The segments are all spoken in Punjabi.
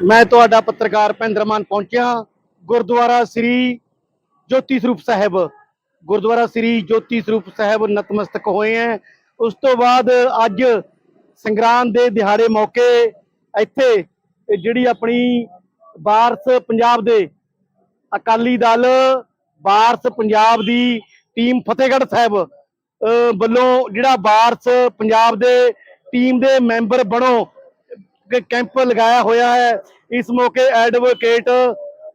ਮੈਂ ਤੁਹਾਡਾ ਪੱਤਰਕਾਰ ਭਿੰਦਰ ਮਾਨ ਪਹੁੰਚਿਆ। ਗੁਰਦੁਆਰਾ ਸ੍ਰੀ ਜੋਤੀ ਸਰੂਪ ਸਾਹਿਬ। ਗੁਰਦੁਆਰਾ ਸ੍ਰੀ ਜੋਤੀ ਸਰੂਪ ਸਾਹਿਬ ਨਤਮਸਤਕ ਹੋਏ ਹੈ। ਉਸ ਤੋਂ ਬਾਅਦ ਅੱਜ ਸੰਗਰਾਂਦ ਦੇ ਦਿਹਾੜੇ ਮੌਕੇ ਇੱਥੇ ਜਿਹੜੀ ਆਪਣੀ ਵਾਰਸ ਪੰਜਾਬ ਦੇ ਅਕਾਲੀ ਦਲ ਵਾਰਸ ਪੰਜਾਬ ਦੀ ਟੀਮ ਫਤਿਹਗੜ੍ਹ ਸਾਹਿਬ ਵੱਲੋਂ ਜਿਹੜਾ ਵਾਰਸ ਪੰਜਾਬ ਦੇ ਟੀਮ ਦੇ ਮੈਂਬਰ ਬਣੋ ਕੈਂਪ ਲਗਾਇਆ ਹੋਇਆ ਹੈ। ਇਸ ਮੌਕੇ ਐਡਵੋਕੇਟ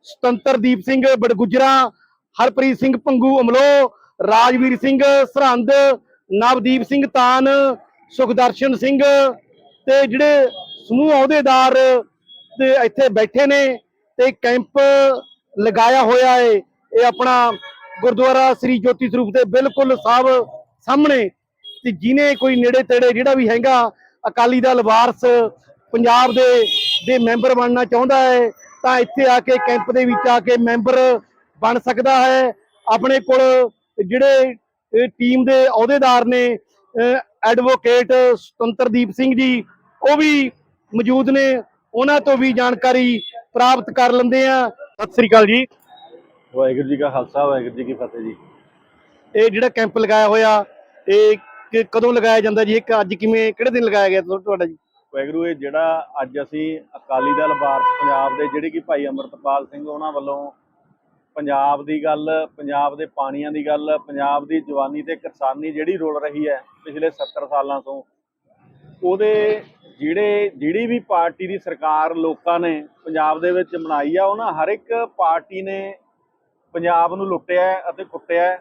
ਸੁਤੰਤਰਦੀਪ ਸਿੰਘ ਬੜਗੁਜਰਾ, ਹਰਪ੍ਰੀਤ ਸਿੰਘ ਪੰਗੂ ਅਮਲੋ, ਰਾਜਵੀਰ ਸਿੰਘ ਸਰਹੰਦ, ਨਵਦੀਪ ਸਿੰਘ ਤਾਨ, ਸੁਖਦਰਸ਼ਨ ਸਿੰਘ ਤੇ ਜਿਹੜੇ ਸਮੂਹ ਅਹੁਦੇਦਾਰ ਤੇ ਇੱਥੇ ਬੈਠੇ ਨੇ ਤੇ ਕੈਂਪ ਲਗਾਇਆ ਹੋਇਆ ਹੈ। ਇਹ ਆਪਣਾ ਗੁਰਦੁਆਰਾ ਸ੍ਰੀ ਜੋਤੀ ਸਰੂਪ ਦੇ ਬਿਲਕੁਲ ਸਾਹਬ ਸਾਹਮਣੇ ਤੇ ਜਿਹਨੇ ਕੋਈ ਨੇੜੇ ਤੇੜੇ ਜਿਹੜਾ ਵੀ ਹੈਗਾ ਅਕਾਲੀ ਦਲ, ਵਾਰਸ ਪੰਜਾਬ ਦੇ ਦੇ ਮੈਂਬਰ ਬਣਨਾ ਚਾਹੁੰਦਾ ਹੈ ਤਾਂ ਇੱਥੇ ਆ ਕੇ ਕੈਂਪ ਦੇ ਵਿੱਚ ਆ ਕੇ ਮੈਂਬਰ ਬਣ ਸਕਦਾ ਹੈ। ਆਪਣੇ ਕੋਲ ਜਿਹੜੇ ਟੀਮ ਦੇ ਅਹੁਦੇਦਾਰ ਨੇ ਐਡਵੋਕੇਟ ਸੁਤੰਤਰਦੀਪ ਸਿੰਘ ਜੀ ਉਹ ਵੀ ਮੌਜੂਦ ਨੇ। ਉਹਨਾਂ ਤੋਂ ਵੀ ਜਾਣਕਾਰੀ ਪ੍ਰਾਪਤ ਕਰ ਲੈਂਦੇ ਆ ਸਤਿ ਸ੍ਰੀ ਅਕਾਲ ਜੀ। ਵਾਹਿਗੁਰੂ ਜੀ ਕਾ ਖਾਲਸਾ ਵਾਹਿਗੁਰੂ ਜੀ ਕੀ ਫਤਿਹ ਜੀ। ਇਹ ਜਿਹੜਾ ਕੈਂਪ ਲਗਾਇਆ ਹੋਇਆ ਇਹ ਕਦੋਂ ਲਗਾਇਆ ਜਾਂਦਾ ਜੀ? ਇੱਕ ਅੱਜ ਕਿਵੇਂ ਕਿਹੜੇ ਦਿਨ ਲਗਾਇਆ ਗਿਆ ਤੁਹਾ- ਤੁਹਾਡਾ ਜੀ? ਵਾਹਿਗੁਰੂ, ਇਹ ਜਿਹੜਾ ਅੱਜ ਅਸੀਂ ਅਕਾਲੀ ਦਲ ਵਾਰਸ ਪੰਜਾਬ ਦੇ ਜਿਹੜੇ ਕਿ ਭਾਈ ਅਮਰਤਪਾਲ ਸਿੰਘ ਉਹਨਾਂ ਵੱਲੋਂ ਪੰਜਾਬ ਦੀ ਗੱਲ, ਪੰਜਾਬ ਦੇ ਪਾਣੀਆਂ ਦੀ ਗੱਲ, ਪੰਜਾਬ ਦੀ ਜਵਾਨੀ ਤੇ ਕਿਸਾਨੀ ਜਿਹੜੀ ਰੁਲ ਰਹੀ ਹੈ ਪਿਛਲੇ 70 ਸਾਲਾਂ ਤੋਂ, ਉਹਦੇ ਜਿਹੜੇ, ਜਿਹੜੀ ਵੀ ਪਾਰਟੀ ਦੀ ਸਰਕਾਰ ਲੋਕਾਂ ਨੇ ਪੰਜਾਬ ਦੇ ਵਿੱਚ ਬਣਾਈ ਆ, ਉਹਨਾਂ ਹਰ ਇੱਕ ਪਾਰਟੀ ਨੇ ਪੰਜਾਬ ਨੂੰ ਲੁੱਟਿਆ ਅਤੇ ਕੁੱਟਿਆ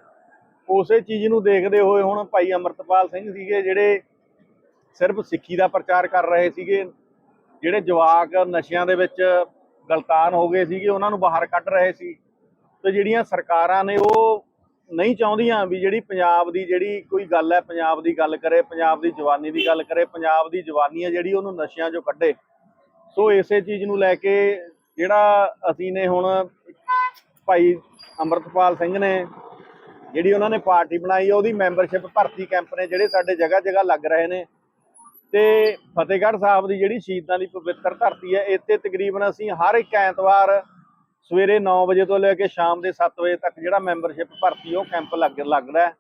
ਉਸੇ ਚੀਜ਼ ਨੂੰ ਦੇਖਦੇ ਹੋਏ ਹੁਣ ਭਾਈ ਅਮਰਤਪਾਲ ਸਿੰਘ ਸੀਗੇ ਜਿਹੜੇ ਸਿਰਫ ਸਿੱਖੀ ਦਾ ਪ੍ਰਚਾਰ ਕਰ ਰਹੇ ਸੀਗੇ। ਜਿਹੜੇ ਜਵਾਕ ਨਸ਼ਿਆਂ ਦੇ ਵਿੱਚ ਗਲਤਾਨ ਹੋ ਗਏ ਸੀਗੇ, ਉਹਨਾਂ ਨੂੰ ਬਾਹਰ ਕੱਢ ਰਹੇ ਸੀ। ਤੇ ਜਿਹੜੀਆਂ ਸਰਕਾਰਾਂ ਨੇ ਉਹ ਨਹੀਂ ਚਾਹੁੰਦੀਆਂ ਵੀ ਜਿਹੜੀ ਪੰਜਾਬ ਦੀ ਜਿਹੜੀ ਕੋਈ ਗੱਲ ਹੈ, ਪੰਜਾਬ ਦੀ ਗੱਲ ਕਰੇ, ਪੰਜਾਬ ਦੀ ਜਵਾਨੀ ਦੀ ਗੱਲ ਕਰੇ, ਪੰਜਾਬ ਦੀ ਜਵਾਨੀ ਹੈ ਜਿਹੜੀ ਉਹਨੂੰ ਨਸ਼ਿਆਂ 'ਚੋਂ ਕੱਢੇ। ਸੋ ਇਸੇ ਚੀਜ਼ ਨੂੰ ਲੈ ਕੇ ਜਿਹੜਾ ਅਸੀਂ ਨੇ ਹੁਣ ਭਾਈ ਅਮਰਤਪਾਲ ਸਿੰਘ ਨੇ ਜਿਹੜੀ ਉਹਨਾਂ ਨੇ ਪਾਰਟੀ ਬਣਾਈ ਉਹਦੀ ਮੈਂਬਰਸ਼ਿਪ ਭਰਤੀ ਕੈਂਪ ਨੇ, ਜਿਹੜੇ ਸਾਡੇ ਜਗ੍ਹਾ ਜਗ੍ਹਾ ਲੱਗ ਰਹੇ ਨੇ। ਤੇ ਫਤਿਹਗੜ੍ਹ ਸਾਹਿਬ ਦੀ ਜਿਹੜੀ ਸ਼ਹੀਦਾਂ ਦੀ ਪਵਿੱਤਰ ਧਰਤੀ ਹੈ, ਇੱਥੇ ਤਕਰੀਬਨ ਅਸੀਂ ਹਰ ਇੱਕ ਐਤਵਾਰ ਸਵੇਰੇ 9 ਵਜੇ ਤੋਂ ਲੈ ਕੇ ਸ਼ਾਮ ਦੇ 7 ਵਜੇ ਤੱਕ ਜਿਹੜਾ ਮੈਂਬਰਸ਼ਿਪ ਭਰਤੀ ਉਹ ਕੈਂਪ ਲੱਗ, ਲੱਗਦਾ ਹੈ।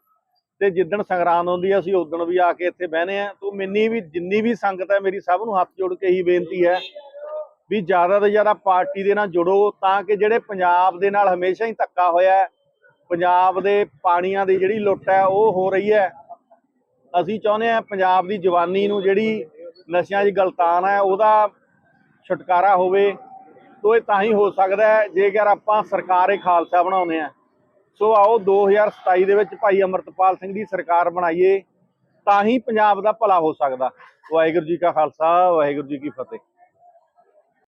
ਤੇ ਜਿੱਦਣ ਸੰਗਰਾਂਦ ਹੁੰਦੀ ਹੈ, ਅਸੀਂ ਉਦੋਂ ਵੀ ਆ ਕੇ ਇੱਥੇ ਬਹਿਨੇ ਆ ਤੋ ਮਿੰਨੀ ਵੀ, ਜਿੰਨੀ ਵੀ ਸੰਗਤ ਹੈ, ਮੇਰੀ ਸਭ ਨੂੰ ਹੱਥ ਜੋੜ ਕੇ ਹੀ ਬੇਨਤੀ ਹੈ ਵੀ ਜ਼ਿਆਦਾ ਤੋਂ ਜ਼ਿਆਦਾ ਪਾਰਟੀ ਦੇ ਨਾਲ ਜੁੜੋ, ਤਾਂ ਕਿ ਜਿਹੜੇ ਪੰਜਾਬ ਦੇ ਨਾਲ ਹਮੇਸ਼ਾ ਹੀ ਧੱਕਾ ਹੋਇਆ ਪੰਜਾਬ ਦੇ ਪਾਣੀਆਂ ਦੀ ਜਿਹੜੀ ਲੁੱਟ ਹੈ, ਉਹ ਹੋ ਰਹੀ ਹੈ। ਅਸੀਂ ਚਾਹੁੰਦੇ ਹਾਂ ਪੰਜਾਬ ਦੀ ਜਵਾਨੀ ਨੂੰ ਜਿਹੜੀ ਨਸ਼ਿਆਂ 'ਚ ਗਲਤਾਨ ਹੈ, ਉਹਦਾ ਛੁਟਕਾਰਾ ਹੋਵੇ। ਤੋ ਇਹ ਤਾਂ ਹੀ ਹੋ ਸਕਦਾ ਹੈ, ਜੇਕਰ ਆਪਾਂ ਸਰਕਾਰੇ ਖਾਲਸਾ ਬਣਾਉਂਦੇ ਆ ਸੋ ਆਓ 2027 ਦੇ ਵਿੱਚ ਭਾਈ ਅਮਰਤਪਾਲ ਸਿੰਘ ਦੀ ਸਰਕਾਰ ਬਣਾਈਏ, ਤਾਂ ਹੀ ਪੰਜਾਬ ਦਾ ਭਲਾ ਹੋ ਸਕਦਾ। ਵਾਹਿਗੁਰੂ ਜੀ ਕਾ ਖਾਲਸਾ, ਵਾਹਿਗੁਰੂ ਜੀ ਕੀ ਫਤਿਹ।